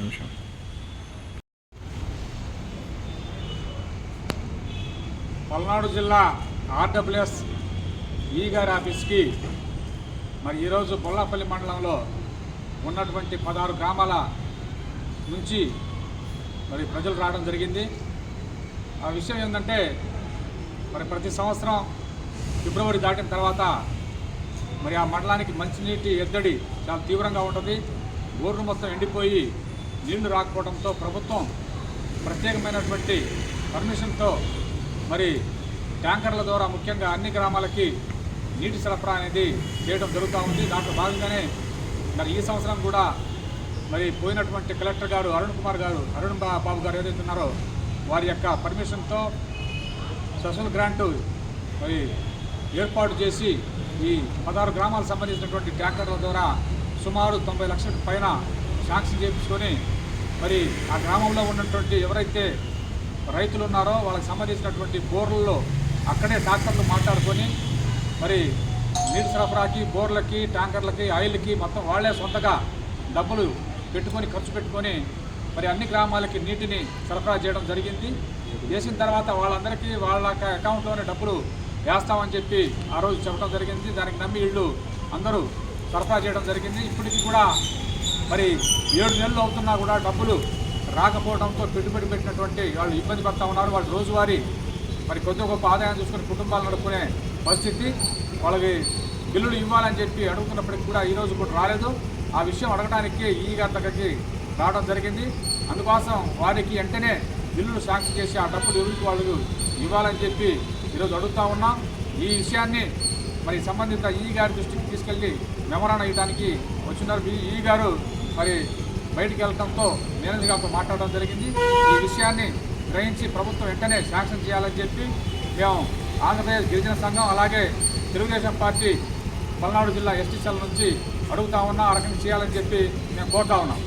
నిమిషం. పల్నాడు జిల్లా ఆర్డబ్ల్యూఎస్ ఈ గారి ఆఫీస్కి మరి ఈరోజు బొల్లాపల్లి మండలంలో ఉన్నటువంటి పదహారు గ్రామాల నుంచి మరి ప్రజలు రావడం జరిగింది. ఆ విషయం ఏంటంటే మరి ప్రతి సంవత్సరం ఫిబ్రవరి దాటిన తర్వాత మరి ఆ మండలానికి మంచినీటి ఎద్దడి చాలా తీవ్రంగా ఉంటుంది. ఊరు మొత్తం ఎండిపోయి నీళ్ళు రాకపోవడంతో ప్రభుత్వం ప్రత్యేకమైనటువంటి పర్మిషన్తో మరి ట్యాంకర్ల ద్వారా ముఖ్యంగా అన్ని గ్రామాలకి నీటి సరఫరా అనేది చేయడం జరుగుతూ ఉంది. దాంట్లో భాగంగానే మరి ఈ సంవత్సరం కూడా మరి పోయినటువంటి కలెక్టర్ గారు అరుణ్ కుమార్ గారు అరుణ్ బా- బాబు గారు ఏదైతే ఉన్నారో వారి యొక్క పర్మిషన్తో స్పెషల్ గ్రాంటు మరి ఏర్పాటు చేసి ఈ పదహారు గ్రామాలకు సంబంధించినటువంటి ట్యాంకర్ల ద్వారా సుమారు తొంభై లక్షల పైన శాంక్షన్ చేయించుకొని మరి ఆ గ్రామంలో ఉన్నటువంటి ఎవరైతే రైతులు ఉన్నారో వాళ్ళకి సంబంధించినటువంటి బోర్లలో అక్కడే డాక్టర్లు మాట్లాడుకొని మరి నీటి సరఫరాకి బోర్లకి ట్యాంకర్లకి ఆయిల్కి మొత్తం వాళ్ళే సొంతగా డబ్బులు పెట్టుకొని ఖర్చు పెట్టుకొని మరి అన్ని గ్రామాలకి నీటిని సరఫరా చేయడం జరిగింది. చేసిన తర్వాత వాళ్ళందరికీ వాళ్ళ యొక్క అకౌంట్లోనే డబ్బులు వేస్తామని చెప్పి ఆ రోజు చెప్పడం జరిగింది. దానికి నమ్మి వీళ్ళు అందరూ సరఫరా చేయడం జరిగింది. ఇప్పటికీ కూడా మరి ఏడు నెలలు అవుతున్నా కూడా డబ్బులు రాకపోవడంతో పెట్టుబడి పెట్టినటువంటి వాళ్ళు ఇబ్బంది పడతా ఉన్నారు. వాళ్ళు రోజువారీ మరి కొద్ది గొప్ప ఆదాయం చూసుకుని కుటుంబాలు నడుపుకునే పరిస్థితి. వాళ్ళకి బిల్లులు ఇవ్వాలని చెప్పి అడుగుతున్నప్పటికి కూడా ఈరోజు కూడా రాలేదు. ఆ విషయం అడగడానికి ఈ గారి దగ్గరికి రావడం జరిగింది. అందుకోసం వారికి వెంటనే బిల్లులు శాంక్షన్ చేసి ఆ డబ్బులు ఎవరికి వాళ్ళు ఇవ్వాలని చెప్పి ఈరోజు అడుగుతా ఉన్నాం. ఈ విషయాన్ని మరి సంబంధిత ఈ గారి దృష్టికి తీసుకెళ్ళి మెమరాన్ ఇవ్వడానికి వచ్చినారు. ఈ గారు మరి బయటికి వెళ్ళడంతో మేనేజర్ గారితో మాట్లాడడం జరిగింది. ఈ విషయాన్ని గ్రహించి ప్రభుత్వం వెంటనే శాంక్షన్ చేయాలని చెప్పి మేము ఆంధ్రప్రదేశ్ గిరిజన సంఘం అలాగే తెలుగుదేశం పార్టీ పల్నాడు జిల్లా ఎస్టీ సెల్ నుంచి అడుగుతా ఉన్నా ఆ రకంగా చేయాలని చెప్పి మేము కోరుతా ఉన్నాం.